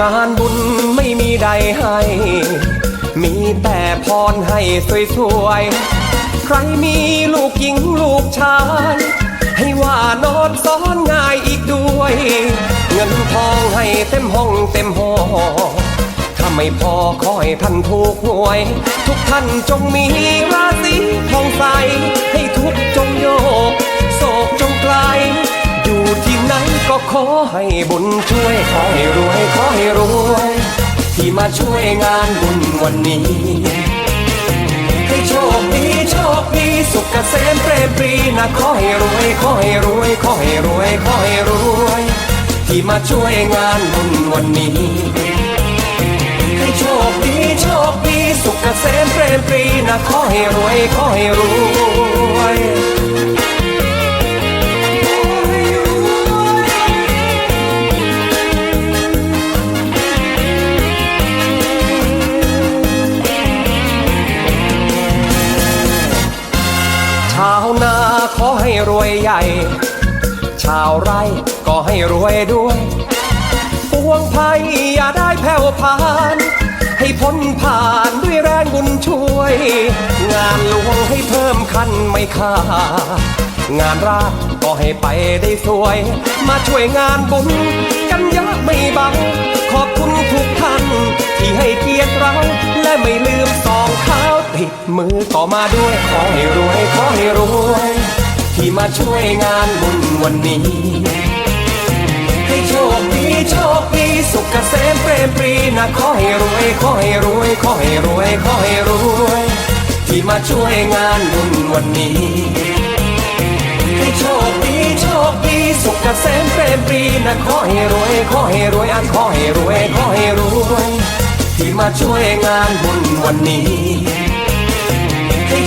งานบุญไม่มีใดให้ มีแต่พรให้สวยๆ ใครมีลูกหญิงลูกชาย ให้ว่านอนซ้อนง่ายอีกด้วย เงินทองให้เต็มห้องเต็มหอถ้าไม่พอขอให้ท่านถูกหวย ทุกท่านจงมีราศีทองใส ให้ทุกจงโยกโศกจงไกล อยู่ที่ไหนก็ขอให้บุญช่วย ขอให้รวย ขอให้รวย ที่มาช่วยงานบุญวันนี้ ให้โชคดีโชคดีสุขเกษมเปรมปรีนะขอให้รวย ขอให้รวย ขอให้รวย ขอให้รวย ที่มาช่วยงานบุญวันนี้ ให้โชคดีโชคดีสุขเกษมเปรมปรีนะขอให้รวย ขอให้รวย ขอให้รวยใหญ่ ชาวไร่ก็ให้รวยด้วยปวงภัยอย่าได้แผ่วผ่าน ให้พ้นผ่านด้วยแรงบุญช่วย งานหลวงให้เพิ่มคันไม่ขาดงานราชก็ให้ไปได้สวย มาช่วยงานบุญกันเยอะไม่เบาขอบคุณทุกท่าน ที่ให้เกียรติเราและไม่ลืมสอง เท้าติดมือก็มาด้วยขอให้รวยขอให้รวย ที่มาช่วยงานบุญวันนี้ ให้โชคดีโชคดีสุขเกษมเปรมปรีนะขอให้รวยขอให้รวยขอให้รวยขอให้รวย ที่มาช่วยงานบุญวันนี้ ให้โชคดีโชคดีสุขเกษมเปรมปรีนะขอให้รวยขอให้รวยอะขอให้รวยขอให้รวยที่มาช่วยงานบุญวันนี้